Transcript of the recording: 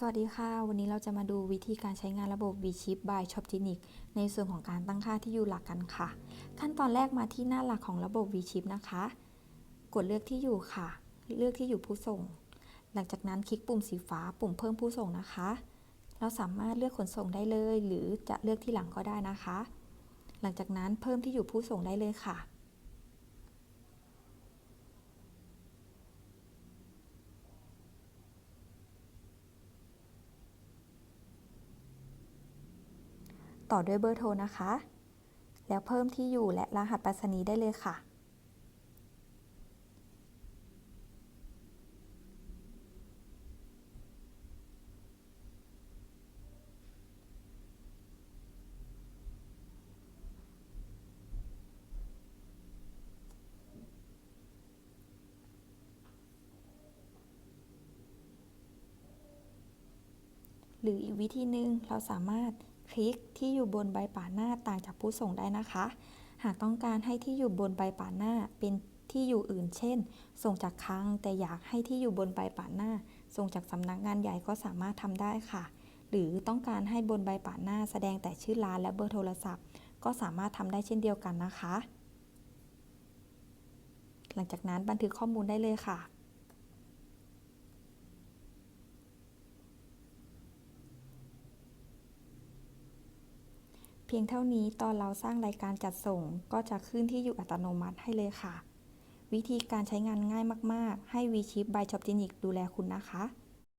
สวัสดีค่ะ วันนี้เราจะมาดูวิธีการใช้งานระบบ vChip by Shopgenic ในส่วนของการตั้งค่าที่อยู่หลักกันค่ะ ขั้นตอนแรกมาที่หน้าหลักของระบบ vChip นะคะ กดเลือกที่อยู่ค่ะ เลือกที่อยู่ผู้ส่ง หลังจากนั้นคลิกปุ่มสีฟ้าปุ่มเพิ่มผู้ส่งนะคะ เราสามารถเลือกขนส่งได้เลย หรือจะเลือกที่หลังก็ได้นะคะ หลังจากนั้นเพิ่มที่อยู่ผู้ส่งได้เลยค่ะ ต่อด้วยเบอร์โทรนะคะ แล้วเพิ่มที่อยู่และรหัสไปรษณีย์ได้เลยค่ะ หรืออีกวิธีหนึ่งเราสามารถ คลิกที่อยู่บนใบป่าหน้าต่างจากผู้ส่งได้นะคะ หากต้องการให้ที่อยู่บนใบป่าหน้าเป็นที่อยู่อื่น เช่น ส่งจากคลังแต่อยากให้ที่อยู่บนใบป่าหน้า ส่งจากสำนักงานใหญ่ก็สามารถทำได้ค่ะ หรือต้องการให้บนใบป่าหน้าแสดงแต่ชื่อร้านและเบอร์โทรศัพท์ ก็สามารถทำได้เช่นเดียวกันนะคะ หลังจากนั้นบันทึกข้อมูลได้เลยค่ะ เพียงเท่านี้ตอนเราสร้างรายการจัดส่ง ก็จะขึ้นที่อยู่อัตโนมัติให้เลยค่ะ วิธีการใช้งานง่ายมาก ๆ ให้ vChip by Shopgenic ดูแลคุณนะคะ